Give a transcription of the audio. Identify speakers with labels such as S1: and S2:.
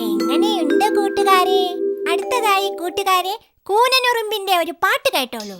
S1: എങ്ങനെയുണ്ട് കൂട്ടുകാരെ? അടുത്തതായി കൂട്ടുകാരെ കൂനനുറുമ്പിന്റെ ഒരു പാട്ട് കേട്ടോളൂ.